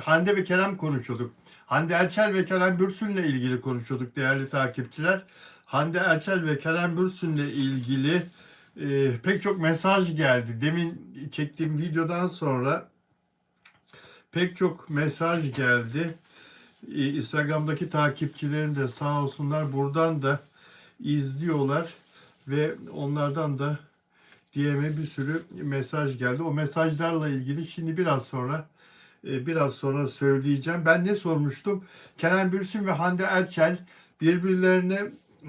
Hande ve Kerem konuşuyorduk. Hande Erçel ve Kerem Bürsin'le ilgili konuşuyorduk değerli takipçiler. Hande Erçel ve Kerem Bürsin'le ilgili e, pek çok mesaj geldi. Demin çektiğim videodan sonra pek çok mesaj geldi. E, Instagram'daki takipçilerim de sağ olsunlar buradan da izliyorlar ve onlardan da DM'e bir sürü mesaj geldi. O mesajlarla ilgili şimdi biraz sonra biraz sonra söyleyeceğim. Ben ne sormuştum? Kerem Bürsin ve Hande Erçel birbirlerine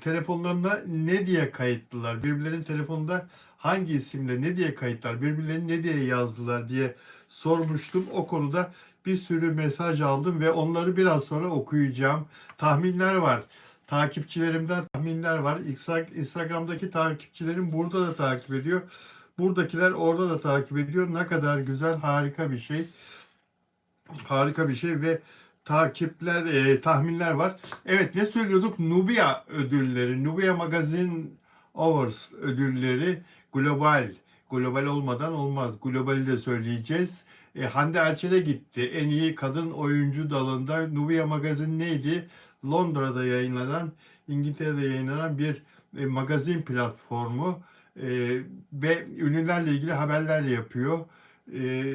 telefonlarına ne diye kayıtlılar? Birbirlerinin telefonunda hangi isimle ne diye kayıtlar? Birbirlerini ne diye yazdılar diye sormuştum. O konuda bir sürü mesaj aldım ve onları biraz sonra okuyacağım. Tahminler var. Takipçilerimden tahminler var. Insta- Instagram'daki takipçilerim burada da takip ediyor. Buradakiler orada da takip ediyor. Ne kadar güzel, harika bir şey harika bir şey ve takipler, e, tahminler var. Evet ne söylüyorduk? Nubia ödülleri, Nubia Magazine Awards ödülleri global. Global olmadan olmaz. Globali de söyleyeceğiz. E, Hande Erçel'e gitti. En iyi kadın oyuncu dalında Nubia Magazine neydi? Londra'da yayınlanan, İngiltere'de yayınlanan bir e, magazin platformu e, ve ünlülerle ilgili haberler yapıyor. E,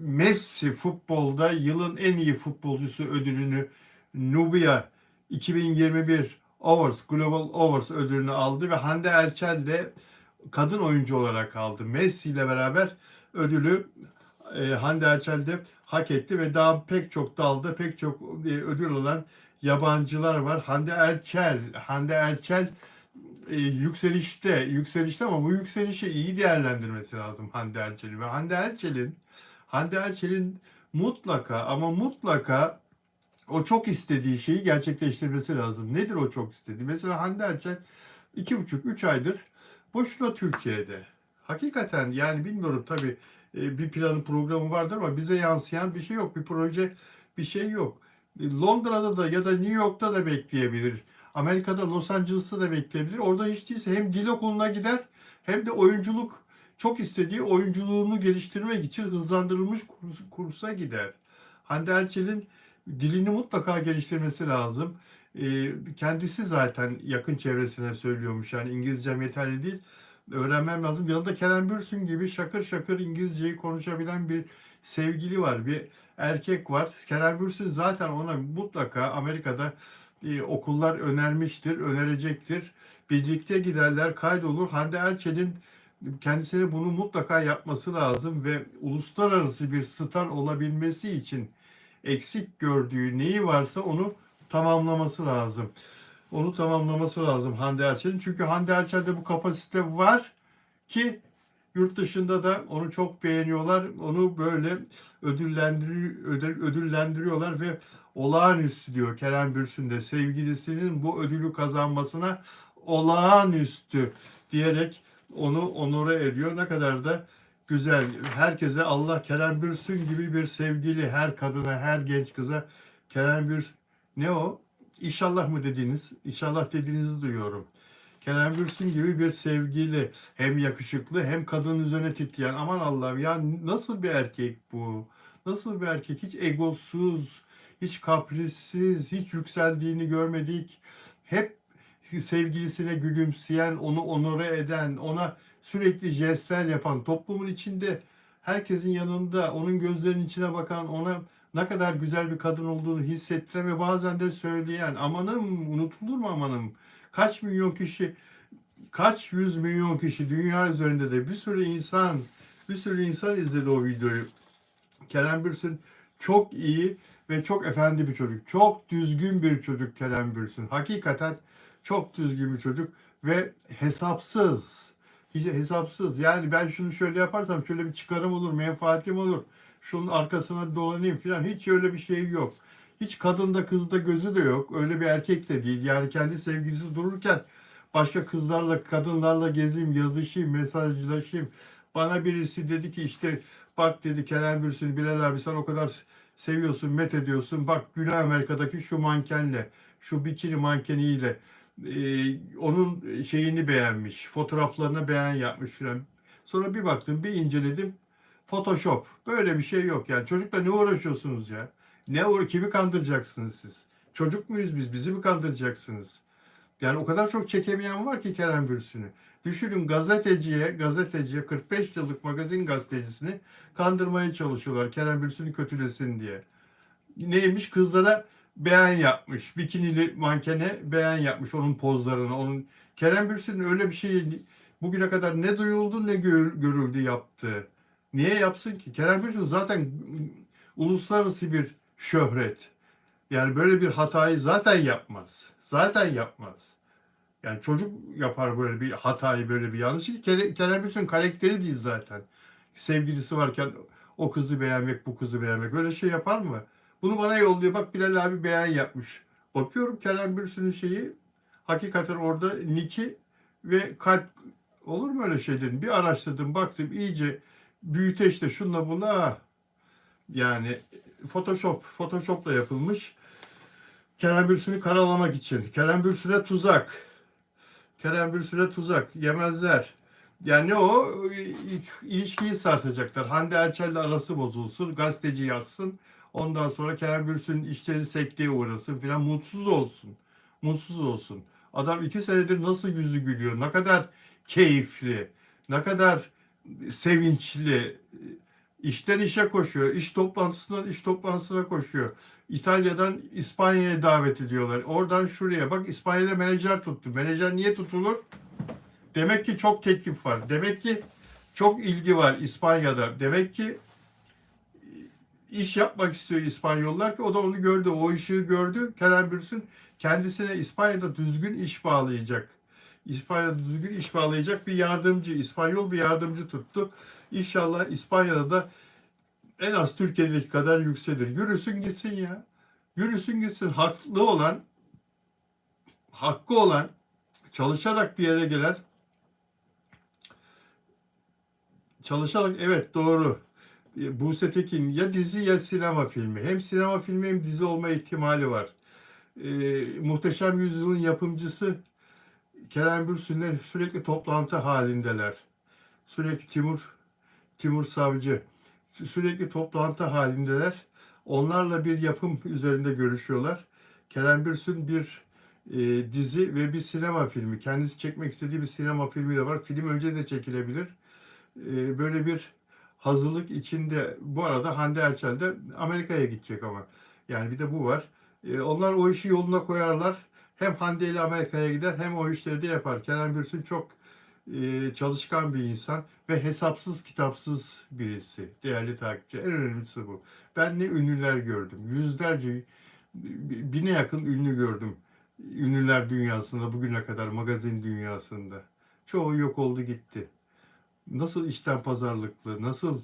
Messi futbolda yılın en iyi futbolcusu ödülünü Nubia 2021 Awards Global Awards ödülünü aldı ve Hande Erçel de kadın oyuncu olarak aldı. Messi ile beraber ödülü e, Hande Erçel de hak etti ve daha pek çok dalda pek çok e, ödül alan yabancılar var. Hande Erçel, Hande Erçel e, yükselişte, yükselişte ama bu yükselişi iyi değerlendirmesi lazım Hande Erçel'in ve Hande Erçel'in Hande Erçel'in mutlaka ama mutlaka o çok istediği şeyi gerçekleştirmesi lazım. Nedir o çok istediği? Mesela Hande Erçel iki buçuk, üç aydır boşuna Türkiye'de. Hakikaten yani bilmiyorum tabii e, bir planı programı vardır ama bize yansıyan bir şey yok. Bir proje bir şey yok. Londra'da da ya da New York'ta da bekleyebilir. Amerika'da Los Angeles'ta da bekleyebilir. Orada hiç değilse hem dil okuluna gider hem de oyunculuk çok istediği oyunculuğunu geliştirmek için hızlandırılmış kurs, kursa gider. Hande Erçel'in dilini mutlaka geliştirmesi lazım. Ee, kendisi zaten yakın çevresine söylüyormuş yani İngilizcem yeterli değil. Öğrenmem lazım. Yanında Kerem Bürsin gibi şakır şakır İngilizceyi konuşabilen bir sevgili var, bir erkek var. Kerem Bürsin zaten ona mutlaka Amerika'da okullar önermiştir, önerecektir. Birlikte giderler, kaydolur. Hande Erçel'in kendisine bunu mutlaka yapması lazım ve uluslararası bir star olabilmesi için eksik gördüğü neyi varsa onu tamamlaması lazım. Onu tamamlaması lazım Hande Erçel'in. Çünkü Hande Erçel'de bu kapasite var ki yurt dışında da onu çok beğeniyorlar. Onu böyle ödüllendiri, ödül, ödüllendiriyorlar ve olağanüstü diyor Kerem Bürsin de sevgilisinin bu ödülü kazanmasına olağanüstü diyerek onu onore ediyor. Ne kadar da güzel. Herkese Allah Kerem Bürsin gibi bir sevgili her kadına, her genç kıza Kerem Bürs ne o? İnşallah mı dediğiniz? İnşallah dediğinizi duyuyorum. Kerem Bürsin gibi bir sevgili hem yakışıklı hem kadının üzerine titreyen aman Allah'ım ya nasıl bir erkek bu? Nasıl bir erkek? Hiç egosuz, hiç kaprissiz, hiç yükseldiğini görmedik. Hep sevgilisine gülümseyen, onu onore eden, ona sürekli jestler yapan, toplumun içinde herkesin yanında, onun gözlerinin içine bakan, ona ne kadar güzel bir kadın olduğunu hissettiren ve bazen de söyleyen, amanım unutulur mu amanım? Kaç milyon kişi, kaç yüz milyon kişi dünya üzerinde de bir sürü insan, bir sürü insan izledi o videoyu. Kerem Bürsin çok iyi ve çok efendi bir çocuk. Çok düzgün bir çocuk Kerem Bürsin. Hakikaten çok düzgün bir çocuk ve hesapsız. Hiç hesapsız. Yani ben şunu şöyle yaparsam şöyle bir çıkarım olur, menfaatim olur. Şunun arkasına dolanayım falan. Hiç öyle bir şey yok. Hiç kadında kızda gözü de yok. Öyle bir erkek de değil. Yani kendi sevgilisi dururken başka kızlarla, kadınlarla gezeyim, yazışayım, mesajlaşayım. Bana birisi dedi ki işte bak dedi Kerem Bürsin, Bilal abi sen o kadar seviyorsun, met ediyorsun. Bak Güney Amerika'daki şu mankenle, şu bikini mankeniyle e, onun şeyini beğenmiş, fotoğraflarına beğen yapmış filan. Sonra bir baktım, bir inceledim. Photoshop. Böyle bir şey yok yani. Çocukla ne uğraşıyorsunuz ya? Ne uğra kimi kandıracaksınız siz? Çocuk muyuz biz? Bizi mi kandıracaksınız? Yani o kadar çok çekemeyen var ki Kerem Bürsin'i. Düşünün gazeteciye, gazeteciye 45 yıllık magazin gazetecisini kandırmaya çalışıyorlar Kerem Bürsin'i kötülesin diye. Neymiş? Kızlara beğen yapmış. Bikinili mankene beğen yapmış onun pozlarını. Onun Kerem Bürsin'in öyle bir şeyi bugüne kadar ne duyuldu ne gör- görüldü yaptı. Niye yapsın ki? Kerem Bürsin zaten uluslararası bir şöhret. Yani böyle bir hatayı zaten yapmaz. Zaten yapmaz. Yani çocuk yapar böyle bir hatayı, böyle bir yanlışı. Kere- Kerem Bürsin karakteri değil zaten. Sevgilisi varken o kızı beğenmek, bu kızı beğenmek. Böyle şey yapar mı? Bunu bana yolluyor. Bak Bilal abi beğen yapmış. Bakıyorum Kerem Bürsin'in şeyi hakikaten orada Niki ve kalp olur mu öyle şey dedim. Bir araştırdım baktım iyice büyüteçte şunla buna yani Photoshop, Photoshop'la yapılmış. Kerem Bürsin'i karalamak için. Kerem Bürsin'e tuzak. Kerem Bürsin'e tuzak. Yemezler. Yani o? İlişkiyi sarsacaklar. Hande Erçel'le arası bozulsun. Gazeteci yazsın. Ondan sonra Kerem Bürsin işleri sekteye uğrasın filan. Mutsuz olsun. Mutsuz olsun. Adam iki senedir nasıl yüzü gülüyor? Ne kadar keyifli. Ne kadar sevinçli. İşten işe koşuyor. İş toplantısından iş toplantısına koşuyor. İtalya'dan İspanya'ya davet ediyorlar. Oradan şuraya. Bak İspanya'da menajer tuttu. Menajer niye tutulur? Demek ki çok teklif var. Demek ki çok ilgi var İspanya'da. Demek ki iş yapmak istiyor İspanyollar ki o da onu gördü. O ışığı gördü. Kerem Bürsin kendisine İspanya'da düzgün iş bağlayacak. İspanya'da düzgün iş bağlayacak bir yardımcı, İspanyol bir yardımcı tuttu. İnşallah İspanya'da da en az Türkiye'deki kadar yükselir. Yürüsün gitsin ya. Yürüsün gitsin. Haklı olan, hakkı olan, çalışarak bir yere gelen, çalışarak evet doğru. E, Buse Tekin ya dizi ya sinema filmi. Hem sinema filmi hem dizi olma ihtimali var. Ee, Muhteşem Yüzyıl'ın yapımcısı Kerem Bürsin'le sürekli toplantı halindeler. Sürekli Timur Timur Savcı sü- sürekli toplantı halindeler. Onlarla bir yapım üzerinde görüşüyorlar. Kerem Bürsin bir e, dizi ve bir sinema filmi. Kendisi çekmek istediği bir sinema filmi de var. Film önce de çekilebilir. E, böyle bir hazırlık içinde. Bu arada Hande Erçel de Amerika'ya gidecek ama. Yani bir de bu var. E, onlar o işi yoluna koyarlar. Hem Hande ile Amerika'ya gider hem o işleri de yapar. Kerem Bürsin çok e, çalışkan bir insan ve hesapsız kitapsız birisi. Değerli takipçi. En önemlisi bu. Ben ne ünlüler gördüm. Yüzlerce, bine yakın ünlü gördüm. Ünlüler dünyasında bugüne kadar magazin dünyasında. Çoğu yok oldu gitti. Nasıl işten pazarlıklı, nasıl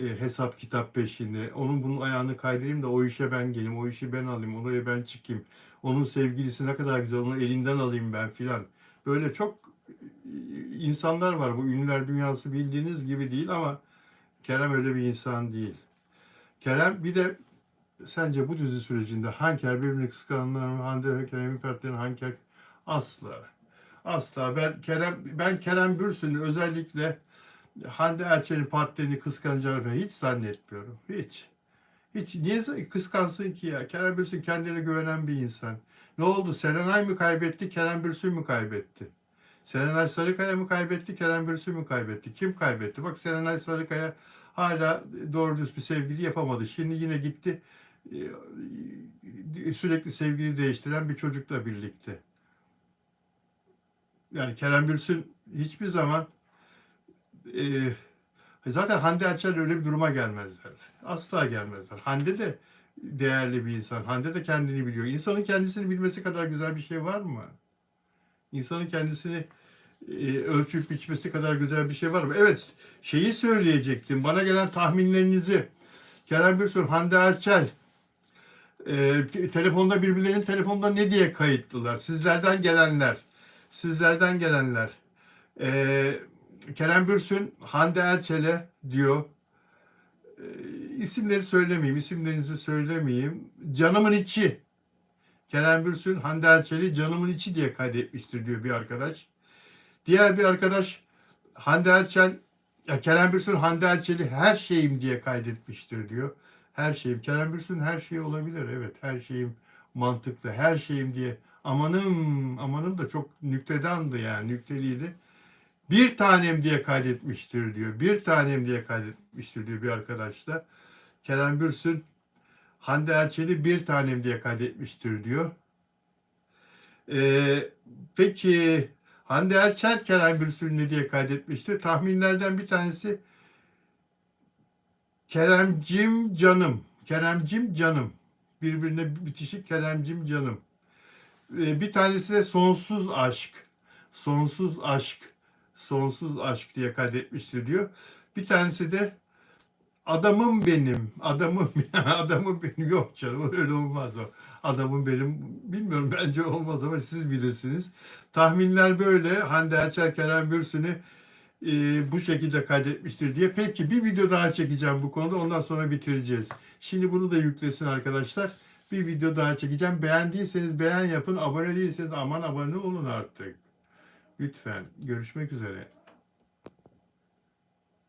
e, hesap kitap peşinde. Onun bunun ayağını kaydırayım da o işe ben geleyim, o işi ben alayım, oraya ben çıkayım. Onun sevgilisi ne kadar güzel, onu elinden alayım ben filan. Böyle çok insanlar var. Bu ünlüler dünyası bildiğiniz gibi değil ama Kerem öyle bir insan değil. Kerem bir de sence bu dizi sürecinde Hanker birbirini kıskananlar mı? Hande ve Kerem'in partnerini Hanker asla. Asla. Ben Kerem ben Kerem Bürsin'i özellikle Hande Erçel'in partilerini kıskanacağını hiç zannetmiyorum. Hiç. Hiç. Niye kıskansın ki ya? Kerem Bürsin kendine güvenen bir insan. Ne oldu? Serenay mı kaybetti, Kerem Bürsin mi kaybetti? Serenay Sarıkaya mı kaybetti, Kerem Bürsin mi kaybetti? Kim kaybetti? Bak Serenay Sarıkaya hala doğru düz bir sevgili yapamadı. Şimdi yine gitti e, sürekli sevgili değiştiren bir çocukla birlikte. Yani Kerem Bürsin hiçbir zaman e, zaten Hande Erçel öyle bir duruma gelmezler. Asla gelmezler. Hande de değerli bir insan. Hande de kendini biliyor. İnsanın kendisini bilmesi kadar güzel bir şey var mı? İnsanın kendisini e, ölçüp biçmesi kadar güzel bir şey var mı? Evet, şeyi söyleyecektim. Bana gelen tahminlerinizi Kerem Bürsin, Hande Erçel e, te- telefonda birbirlerinin telefonda ne diye kayıtlılar? Sizlerden gelenler. Sizlerden gelenler. E, Kerem Bürsin, Hande Erçel'e diyor. E, isimleri söylemeyeyim, isimlerinizi söylemeyeyim. Canımın içi. Kerem Bürsin, Hande Erçel'i canımın içi diye kaydetmiştir diyor bir arkadaş. Diğer bir arkadaş Hande Erçel Ya Kerem Bürsin Hande Erçel'i her şeyim diye kaydetmiştir diyor. Her şeyim. Kerem Bürsin her şey olabilir. Evet her şeyim mantıklı. Her şeyim diye. Amanım amanım da çok nüktedandı yani nükteliydi. Bir tanem diye kaydetmiştir diyor. Bir tanem diye kaydetmiştir diyor bir arkadaş da. Kerem Bürsin Hande Erçel'i bir tanem diye kaydetmiştir diyor. Ee, peki Hande Erçel Kerem Bürsin ne diye kaydetmiştir? Tahminlerden bir tanesi Keremcim canım. Keremcim canım. Birbirine bitişik Keremcim canım. Ee, bir tanesi de sonsuz aşk. Sonsuz aşk. Sonsuz aşk diye kaydetmiştir diyor. Bir tanesi de adamım benim. Adamım adamım benim. Yok canım öyle olmaz o. Adamım benim. Bilmiyorum bence olmaz ama siz bilirsiniz. Tahminler böyle. Hande Erçel Kerem Bürsin'i e, bu şekilde kaydetmiştir diye. Peki bir video daha çekeceğim bu konuda. Ondan sonra bitireceğiz. Şimdi bunu da yüklesin arkadaşlar. Bir video daha çekeceğim. Beğendiyseniz beğen yapın. Abone değilseniz aman abone olun artık. Lütfen. Görüşmek üzere.